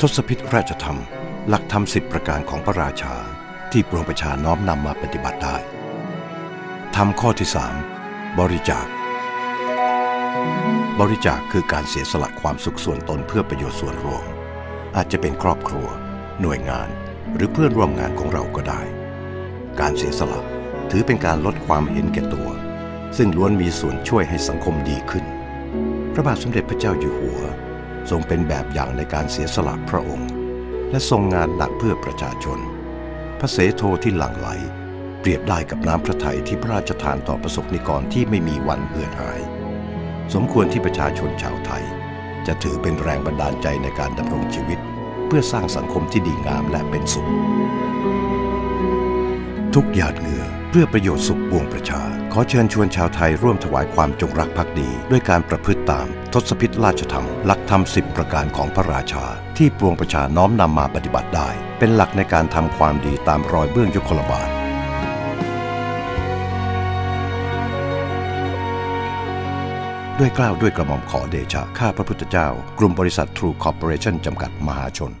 ทศพิธราชธรรม หลักธรรมสิบประการของพระราชาที่ปวงประชาน้อมนำมาปฏิบัติได้ธรรมข้อที่สามบริจาค บริจาคคือการเสียสละความสุขส่วนตนเพื่อประโยชน์ส่วนรวม อาจจะเป็นครอบครัว หน่วยงาน หรือเพื่อนร่วมงานของเราก็ได้ การเสียสละถือเป็นการลดความเห็นแก่ตัว ซึ่งล้วนมีส่วนช่วยให้สังคมดีขึ้น พระบาทสมเด็จพระเจ้าอยู่หัว ทรงเป็นแบบอย่างในการเสียสละพระองค์ และทรงงานหนักเพื่อประชาชน พระเสโทที่หลั่งไหล เปรียบได้กับน้ำพระทัยที่พระราชทานต่อประสบนิกรที่ไม่มีวันเหือดหาย สมควรที่ประชาชนชาวไทย จะถือเป็นแรงบันดาลใจในการดำรงชีวิต เพื่อสร้างสังคมที่ดีงามและเป็นสุข ทุกหยาดเหงื่อเพื่อประโยชน์สุขปวงประชา ขอเชิญชวนชาวไทยร่วมถวายความจงรักภักดี ด้วยการประพฤติตาม ทศพิธราชธรรม หลักธรรมสิบประการของพระราชา ที่ปวงประชาน้อมนำมาปฏิบัติได้ เป็นหลักในการทำความดีตามรอยเบื้องยุคลบาทด้วยกล้าวด้วยกระหม่อมขอเดชะ ข้าพระพุทธเจ้า กลุ่มบริษัททรูคอร์ปอเรชั่นจำกัดมหาชน